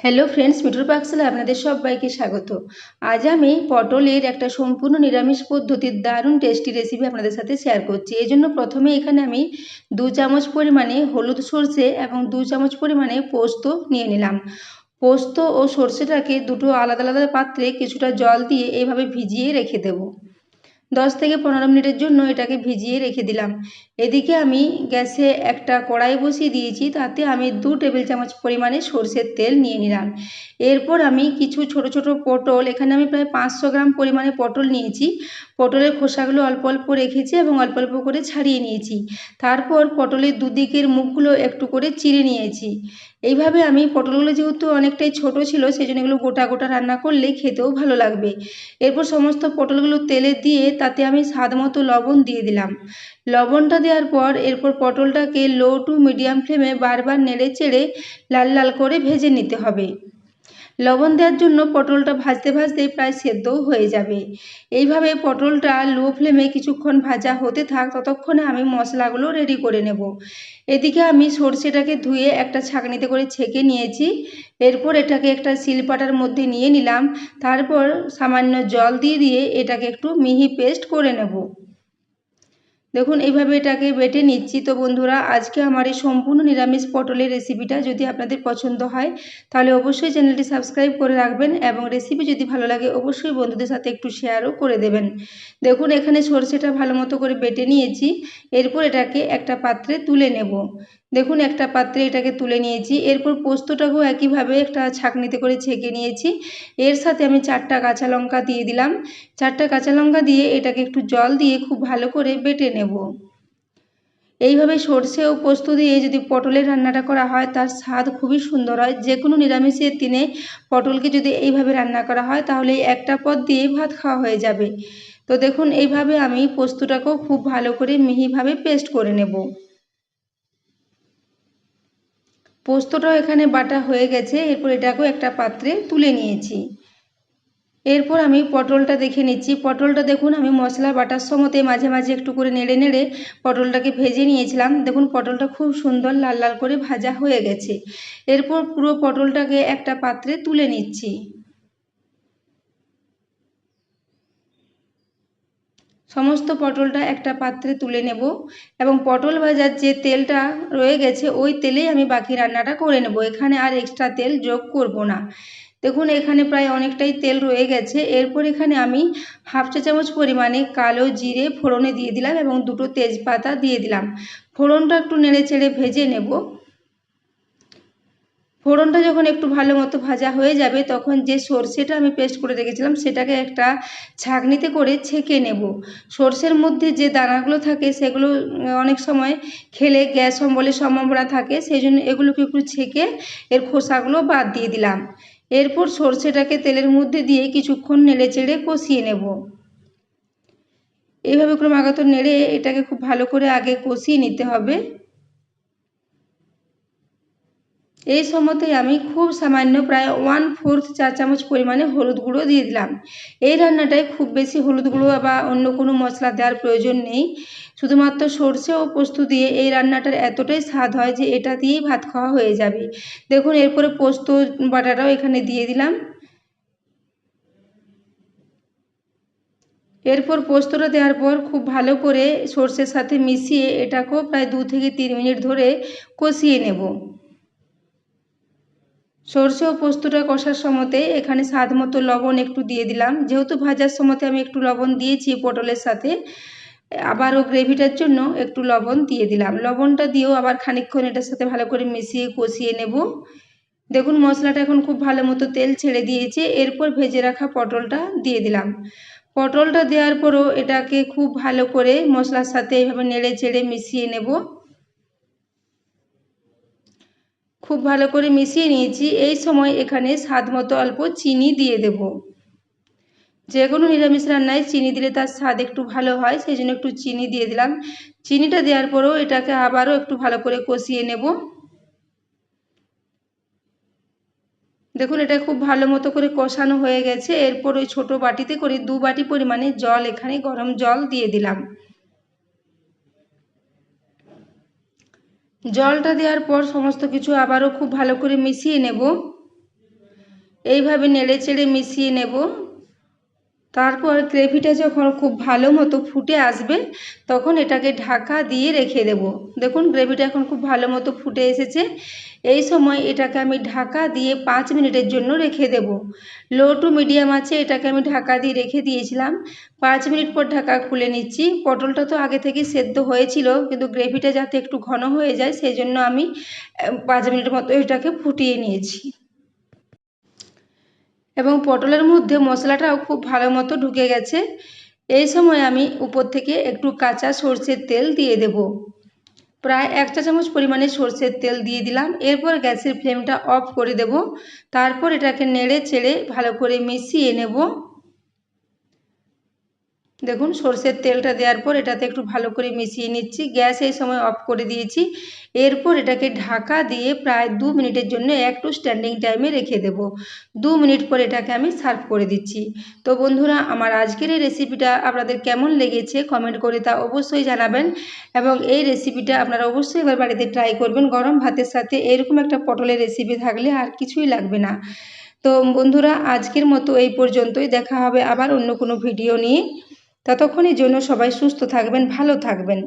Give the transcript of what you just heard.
Hello friends মিঠুর পাকশালে আপনাদের সবাইকে স্বাগত। আজ আমি পটলের একটা সম্পূর্ণ নিরামিষ পদ্ধতির দারুণ টেস্টি রেসিপি আপনাদের সাথে শেয়ার করছি। এই জন্য প্রথমে এখানে আমি দু চামচ পরিমাণে হলুদ সর্ষে এবং দু চামচ পরিমাণে পোস্ত নিয়ে নিলাম। পোস্ত ও সর্ষেটাকে দুটো আলাদা আলাদা পাত্রে কিছুটা জল দিয়ে এইভাবে ভিজিয়ে রেখে দেবো। দশ থেকে পনেরো মিনিটের জন্য এটাকে ভিজিয়ে রেখে দিলাম। এদিকে আমি গ্যাসে একটা কড়াই বসিয়ে দিয়েছি, তাতে আমি দু টেবিল চামচ পরিমাণে সর্ষের তেল নিয়ে নিলাম। এরপর আমি কিছু ছোট ছোট পটল, এখানে আমি প্রায় পাঁচশো গ্রাম পরিমাণে পটল নিয়েছি। পটলের খোসাগুলো অল্প অল্প রেখেছি এবং অল্প অল্প করে ছাড়িয়ে নিয়েছি। তারপর পটলের দুদিকের মুখগুলো একটু করে চিড়ে নিয়েছি। এইভাবে আমি, পটলগুলো যেহেতু অনেকটাই ছোট ছিল সেই জন্য এগুলো গোটা গোটা রান্না করলে খেতেও ভালো লাগবে। এরপর সমস্ত পটলগুলো তেলে দিয়ে তাতে আমি স্বাদ মতো লবণ দিয়ে দিলাম। লবণটা দেওয়ার পর এরপর পটলটাকে লো টু মিডিয়াম ফ্লেমে বারবার নেড়ে চেড়ে লাল লাল করে ভেজে নিতে হবে। লবণ দেওয়ার জন্য পটলটা ভাজতে ভাজতেই প্রায় সেদ্ধও হয়ে যাবে। এইভাবে পটলটা লো ফ্লেমে কিছুক্ষণ ভাজা হতে থাক, ততক্ষণে আমি মশলাগুলো রেডি করে নেব। এদিকে আমি সর্ষেটাকে ধুয়ে একটা ছাঁকনিতে করে ছেঁকে নিয়েছি। এরপর এটাকে একটা শিলপাটার মধ্যে নিয়ে নিলাম। তারপর সামান্য জল দিয়ে দিয়ে এটাকে একটু মিহি পেস্ট করে নেব। দেখুন, এইভাবে এটাকে বেটে নিচ্ছি। তো বন্ধুরা, আজকে আমার এই সম্পূর্ণ নিরামিষ পটলের রেসিপিটা যদি আপনাদের পছন্দ হয়, তাহলে অবশ্যই চ্যানেলটি সাবস্ক্রাইব করে রাখবেন এবং রেসিপি যদি ভালো লাগে, অবশ্যই বন্ধুদের সাথে একটু শেয়ারও করে দেবেন। দেখুন, এখানে সরষেটা ভালো মতো করে বেটে নিয়েছি। এরপর এটাকে একটা পাত্রে তুলে নেব। দেখুন, একটা পাত্রে এটাকে তুলে নিয়েছি। এরপর পোস্তটাকেও একইভাবে একটা ছাঁকনিতে করে ছেঁকে নিয়েছি। এর সাথে আমি চারটা কাঁচা লঙ্কা দিয়ে দিলাম। চারটা কাঁচা লঙ্কা দিয়ে এটাকে একটু জল দিয়ে খুব ভালো করে বেটে নেব। এইভাবে সর্ষে ও পোস্ত দিয়ে যদি পটলের রান্নাটা করা হয়, তার স্বাদ খুবই সুন্দর হয়। যে কোনো নিরামিষের দিনে পটলকে যদি এইভাবে রান্না করা হয়, তাহলে একটা পদ দিয়ে ভাত খাওয়া হয়ে যাবে। তো দেখুন, এইভাবে আমি পোস্তটাকেও খুব ভালো করে মিহিভাবে পেস্ট করে নেব। পোস্তটাও এখানে বাটা হয়ে গেছে, এরপর এটাকেও একটা পাত্রে তুলে নিয়েছি। এরপর আমি পটলটা দেখে নিচ্ছি। পটলটা দেখুন, আমি মশলা বাটার সময়তে মাঝে মাঝে একটু করে নেড়ে নেড়ে পটলটাকে ভেজে নিয়েছিলাম। দেখুন, পটলটা খুব সুন্দর লাল লাল করে ভাজা হয়ে গেছে। এরপর পুরো পটলটাকে একটা পাত্রে তুলে নিচ্ছি। সমস্ত পটলটা একটা পাত্রে তুলে নেব এবং পটল ভাজার যে তেলটা রয়ে গেছে, ওই তেলেই আমি বাকি রান্নাটা করে নেব। এখানে আর এক্সট্রা তেল যোগ করব না। দেখুন, এখানে প্রায় অনেকটাই তেল রয়ে গেছে। এরপর এখানে আমি হাফ চা চামচ পরিমাণে কালো জিরে ফোড়নে দিয়ে দিলাম এবং দুটো তেজপাতা দিয়ে দিলাম। ফোড়নটা একটু নেড়ে চেড়ে ভেজে নেব। ফোড়নটা যখন একটু ভালো মতো ভাজা হয়ে যাবে, তখন যে সর্ষেটা আমি পেস্ট করে রেখেছিলাম, সেটাকে একটা ছাঁকনিতে করে ছেঁকে নেব। সর্ষের মধ্যে যে দানাগুলো থাকে, সেগুলো অনেক সময় খেলে গ্যাস অম্বলের সম্ভাবনা থাকে, সেই জন্য এগুলোকে একটু ছেঁকে এর খোসাগুলো বাদ দিয়ে দিলাম। এরপর সর্ষেটাকে তেলের মধ্যে দিয়ে কিছুক্ষণ নেড়ে চেড়ে কষিয়ে নেব। এইভাবে ক্রমাগত নেড়ে এটাকে খুব ভালো করে আগে কষিয়ে নিতে হবে। এই সময়তে আমি খুব সামান্য প্রায় ওয়ান ফোর্থ চা চামচ পরিমাণে হলুদ গুঁড়ো দিয়ে দিলাম। এই রান্নাটায় খুব বেশি হলুদ গুঁড়ো বা অন্য কোনো মশলা দেওয়ার প্রয়োজন নেই। শুধুমাত্র সর্ষে ও পোস্ত দিয়ে এই রান্নাটার এতটাই স্বাদ হয় যে এটা দিয়েই ভাত খাওয়া হয়ে যাবে। দেখুন, এরপরে পোস্ত বাটাটাও এখানে দিয়ে দিলাম। এরপর পোস্তটা দেওয়ার পর খুব ভালো করে সর্ষের সাথে মিশিয়ে এটাকেও প্রায় দু থেকে তিন মিনিট ধরে কষিয়ে নেব। সর্ষে ও পোস্তটা কষার সময়তে এখানে স্বাদ মতো লবণ একটু দিয়ে দিলাম। যেহেতু ভাজার সময়তে আমি একটু লবণ দিয়েছি পটলের সাথে, আবারও গ্রেভিটার জন্য একটু লবণ দিয়ে দিলাম। লবণটা দিয়েও আবার খানিকক্ষণ এটার সাথে ভালো করে মিশিয়ে কষিয়ে নেব। দেখুন, মশলাটা এখন খুব ভালো মতো তেল ছেড়ে দিয়েছে। এরপর ভেজে রাখা পটলটা দিয়ে দিলাম। পটলটা দেওয়ার পরও এটাকে খুব ভালো করে মশলার সাথে এইভাবে নেড়ে চেড়ে মিশিয়ে নেব। খুব ভালো করে মিশিয়ে নিয়েছি। এই সময় এখানে স্বাদ মতো অল্প চিনি দিয়ে দেব। যে কোনো নিরামিষ রান্নায় চিনি দিলে তার স্বাদ একটু ভালো হয়, সেই জন্য একটু চিনি দিয়ে দিলাম। চিনিটা দেওয়ার পরেও এটাকে আবারও একটু ভালো করে কষিয়ে নেব। দেখুন, এটা খুব ভালো মতো করে কষানো হয়ে গেছে। এরপর ওই ছোটো বাটিতে করে দু বাটি পরিমাণে জল, এখানে গরম জল দিয়ে দিলাম। জলটা দেওয়ার পর সমস্ত কিছু আবারও খুব ভালো করে মিশিয়ে নেব। এইভাবে নেড়ে চেড়ে মিশিয়ে নেব। তারপর গ্রেভিটা যখন খুব ভালো মতো ফুটে আসবে, তখন এটাকে ঢাকা দিয়ে রেখে দেব। দেখুন, গ্রেভিটা এখন খুব ভালো মতো ফুটে এসেছে। এই সময় এটাকে আমি ঢাকা দিয়ে পাঁচ মিনিটের জন্য রেখে দেব। লো টু মিডিয়াম আছে, এটাকে আমি ঢাকা দিয়ে রেখে দিয়েছিলাম। পাঁচ মিনিট পর ঢাকা খুলে নিচ্ছি। পটলটা তো আগে থেকেই সেদ্ধ হয়েছিল, কিন্তু গ্রেভিটা যাতে একটু ঘন হয়ে যায় সেই জন্য আমি পাঁচ মিনিট মতো এটাকে ফুটিয়ে নিয়েছি। এবং পটলের মধ্যে মশলাটাও খুব ভালো মতো ঢুকে গেছে। এই সময় আমি উপর থেকে একটু কাঁচা সর্ষের তেল দিয়ে দেব। প্রায় এক চা চামচ পরিমাণে সর্ষের তেল দিয়ে দিলাম। এরপর গ্যাসের ফ্লেমটা অফ করে দেব। তারপর এটাকে নেড়ে চেড়ে ভালো করে মিশিয়ে নেব। দেখুন, সর্ষের তেলটা দেওয়ার পর এটাতে একটু ভালো করে মিশিয়ে নিচ্ছি। গ্যাস এই সময় অফ করে দিয়েছি। এরপর এটাকে ঢাকা দিয়ে প্রায় দু মিনিটের জন্য একটু স্ট্যান্ডিং টাইমে রেখে দেব। দু মিনিট পর এটাকে আমি সার্ভ করে দিচ্ছি। তো বন্ধুরা, আমার আজকের এই রেসিপিটা আপনাদের কেমন লেগেছে কমেন্ট করে তা অবশ্যই জানাবেন এবং এই রেসিপিটা আপনারা অবশ্যই এবার বাড়িতে ট্রাই করবেন। গরম ভাতের সাথে এরকম একটা পটলের রেসিপি থাকলে আর কিছুই লাগবে না। তো বন্ধুরা, আজকের মতো এই পর্যন্তই। দেখা হবে আবার অন্য কোনো ভিডিও নিয়ে। ততক্ষণের জন্য সবাই সুস্থ থাকবেন ভালো থাকবেন।